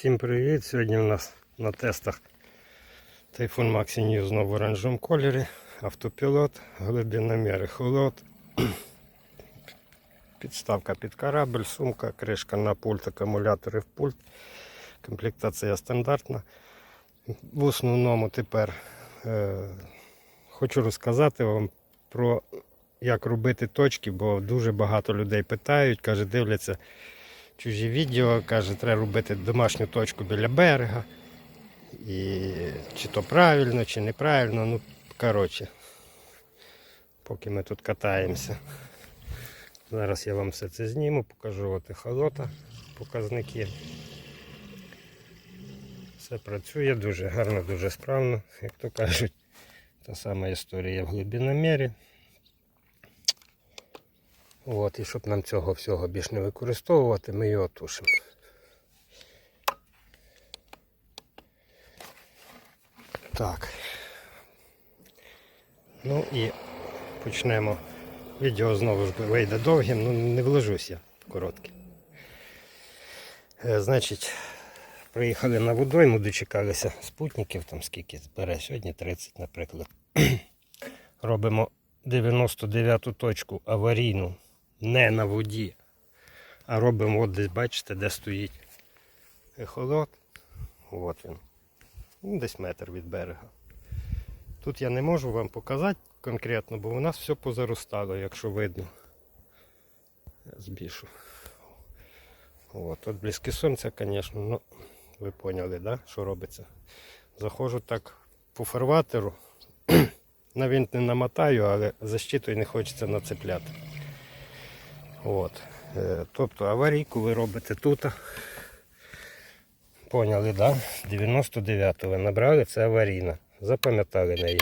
Всім привіт! Сьогодні у нас на тестах Typhoon Maxi News в оранжевому кольорі, автопілот, глибиномір холод, підставка під корабль, сумка, кришка на пульт, акумулятори в пульт. Комплектація стандартна. В основному тепер е, хочу розказати вам про як робити точки, бо дуже багато людей питають, каже, дивляться чужі відео, каже, треба робити домашню точку біля берега. І чи то правильно, чи неправильно. Ну, коротше, поки ми тут катаємося. Зараз я вам все це зніму, покажу от ехолота, показники. Все працює дуже гарно, дуже справно, як то кажуть. Та сама історія в глибиномірі. От, і щоб нам цього всього більш не використовувати, ми його тушимо. Так. Ну і почнемо. Відео знову ж вийде довгим, ну не вложусь я в коротке. Е, Значить, приїхали на водойму, дочекалися спутників, там скільки збере, сьогодні 30, наприклад. Робимо 99-ту точку аварійну не на воді, а робимо от десь, бачите, де стоїть ехолот. От він. Ну, Десь метр від берега. Тут я не можу вам показати конкретно, бо у нас все позаростало, якщо видно. Збільшу. От, от близькі сонця, звісно, ну ви поняли, да, що робиться. Заходжу так по фарватеру. На винт не намотаю, але защитою не хочеться нацепляти. От. Е, Тобто аварійку ви робите тут. Поняли, да? 99 ви набрали, це аварійна. Запам'ятали неї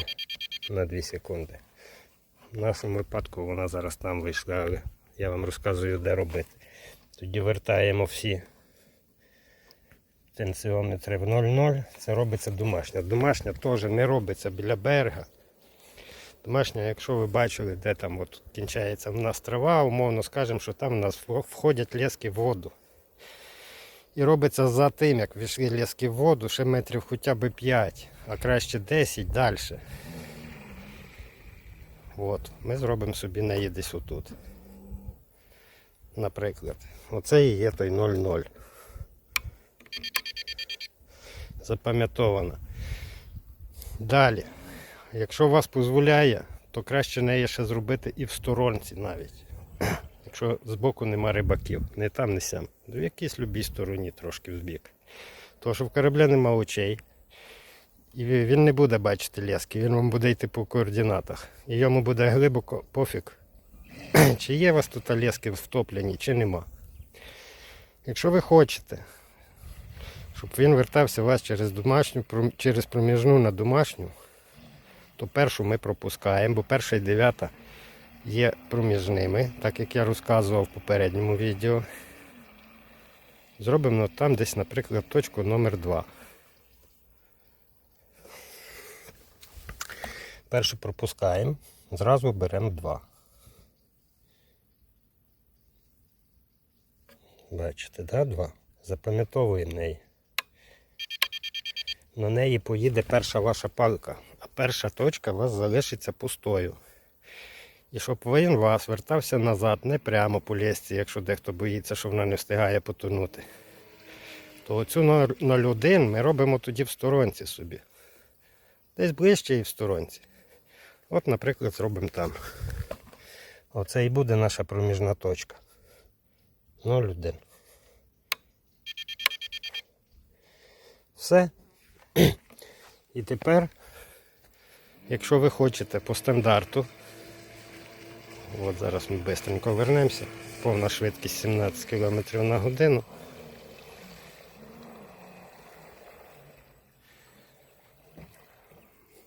на 2 секунди. В нашому випадку вона зараз там вийшла, але я вам розказую, де робити. Тоді вертаємо всі тенсіометри в 0,0. Це робиться домашня. Домашня теж не робиться біля берега. Домашня, якщо ви бачили, де там от кінчається в нас трава, умовно скажемо, що там в нас входять лески в воду. І робиться за тим, як війшли лески в воду, ще метрів хоча б 5, а краще 10 далі. От, ми зробимо собі неї десь отут. Наприклад, оце і є той 0,0. Запам'ятовано. Далі. Якщо вас дозволяє, то краще неї ще зробити і в сторонці навіть. Якщо збоку нема рибаків, не там, не сям. В якійсь любій стороні трошки взбік. Тому що в корабля нема очей. І він не буде бачити лески, він вам буде йти по координатах. І йому буде глибоко пофіг, чи є у вас тут лески втоплені, чи нема. Якщо ви хочете, щоб він вертався вас через домашню, через проміжну на домашню, то першу ми пропускаємо, бо перша і дев'ята є проміжними, так як я розказував в попередньому відео. Зробимо там десь, наприклад, точку номер 2. Першу пропускаємо, зразу беремо 2. Бачите, да, 2? Запам'ятовуємо неї. На неї поїде перша ваша палка, перша точка у вас залишиться пустою. І щоб у вас вертався назад, не прямо по лісці, якщо дехто боїться, що вона не встигає потонути. То оцю 0,1 ми робимо тоді в сторонці собі. Десь ближче і в сторонці. От, наприклад, зробимо там. Оце і буде наша проміжна точка. 0,1. Все. І тепер, якщо ви хочете по стандарту, от зараз ми швидко вернемося, повна швидкість 17 км на годину.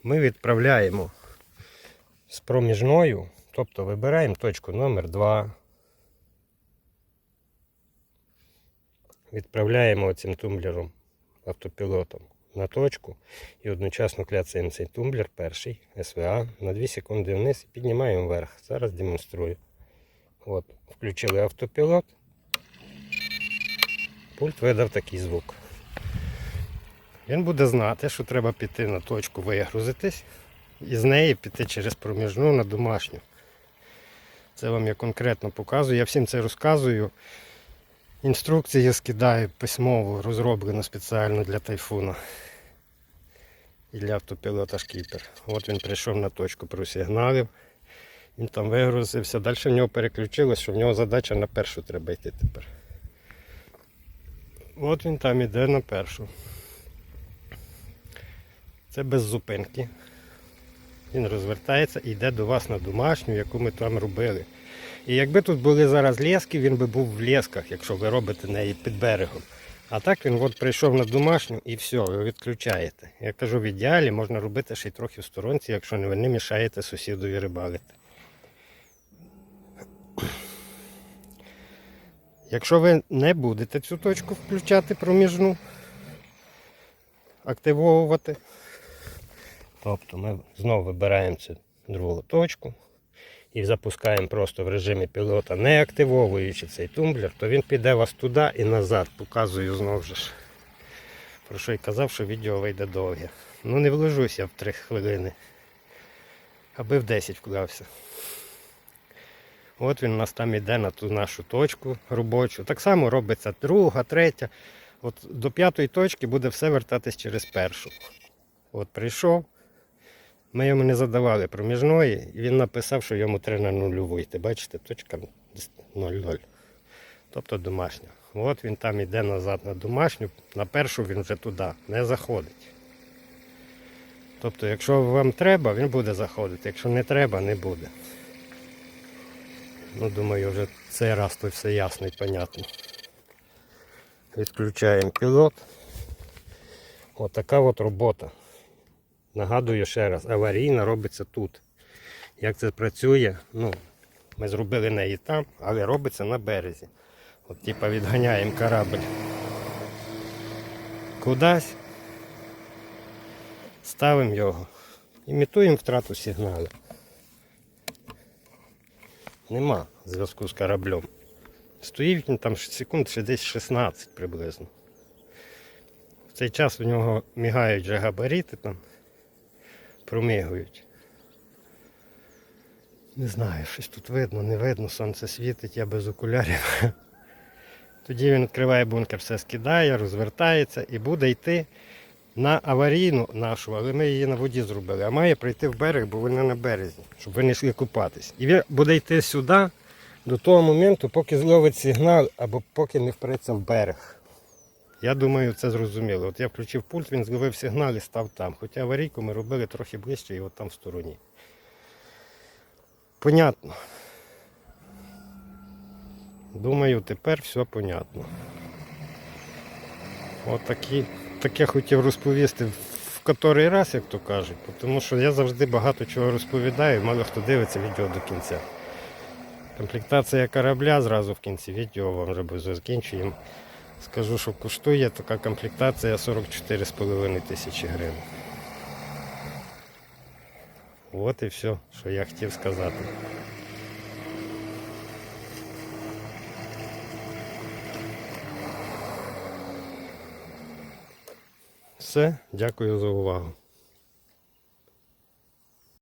Ми відправляємо з проміжною, тобто вибираємо точку номер 2 Відправляємо цим тумблером автопілотом на точку і одночасно кляцаємо цей тумблер перший СВА на 2 секунди вниз і піднімаємо вверх. Зараз демонструю. От, включили автопілот. Пульт видав такий звук. Він буде знати, що треба піти на точку вигрузитись і з неї піти через проміжну на домашню. Це вам я конкретно показую. Я всім це розказую. Інструкції скидаю письмово, розроблено спеціально для тайфуна і для автопілота шкіпер. От він прийшов на точку, просигналив. Він там вигрузився. Далі в нього переключилось, що в нього задача на першу треба йти тепер. От він там іде на першу. Це без зупинки. Він розвертається і йде до вас на домашню, яку ми там робили. І якби тут були зараз лески, він би був в лесках, якщо ви робите неї під берегом. А так він от прийшов на домашню і все, ви відключаєте. Я кажу, в ідеалі можна робити ще й трохи в сторонці, якщо ви не мішаєте сусідові рибалити. Якщо ви не будете цю точку включати проміжну, активовувати, тобто ми знову вибираємо цю другу точку і запускаємо просто в режимі пілота, не активовуючи цей тумблер, то він піде вас туди і назад. Показую знову ж. Про що й казав, що відео вийде довге. Ну не вложусь я в 3 хвилини. Аби в 10 вклався. От він у нас там іде на ту нашу точку робочу. Так само робиться друга, третя. От до п'ятої точки буде все вертатись через першу. От прийшов. Ми йому не задавали проміжної, і він написав, що йому треба на нульову йти. Бачите, точка 0,0. Тобто домашня. От він там йде назад на домашню, на першу він вже туди не заходить. Тобто, якщо вам треба, він буде заходити. Якщо не треба, не буде. Ну, думаю, вже цей раз то все ясно і понятно. Відключаємо пілот. Отака от робота. Нагадую ще раз, аварійна робиться тут. Як це працює, ну, ми зробили неї там, але робиться на березі. От типа відганяємо корабль кудись, ставимо його, імітуємо втрату сигналу. Нема зв'язку з кораблем. Стоїть він там секунд ще десь 16 приблизно. В цей час у нього мігають вже габарити там, промигують. Не знаю, щось тут видно, не видно, сонце світить, я без окулярів. Тоді він відкриває бункер, все скидає, розвертається і буде йти на аварійну нашу, але ми її на воді зробили. А має прийти в берег, бо вона на березі, щоб ви не йшли купатись. І він буде йти сюди до того моменту, поки зловить сигнал або поки не впреться в берег. Я думаю, це зрозуміло. От я включив пульт, він зловив сигнал і став там. Хоча аварійку ми робили трохи ближче і от там в стороні. Понятно. Думаю, тепер все понятно. От такі, таке хотів розповісти в котрий раз, як то кажуть, тому що я завжди багато чого розповідаю, мало хто дивиться відео до кінця. Комплектація корабля зразу в кінці відео вам закінчуємо. Скажу, що коштує така комплектація 44,5 тисячі гривень. От і все, що я хотів сказати. Все, дякую за увагу.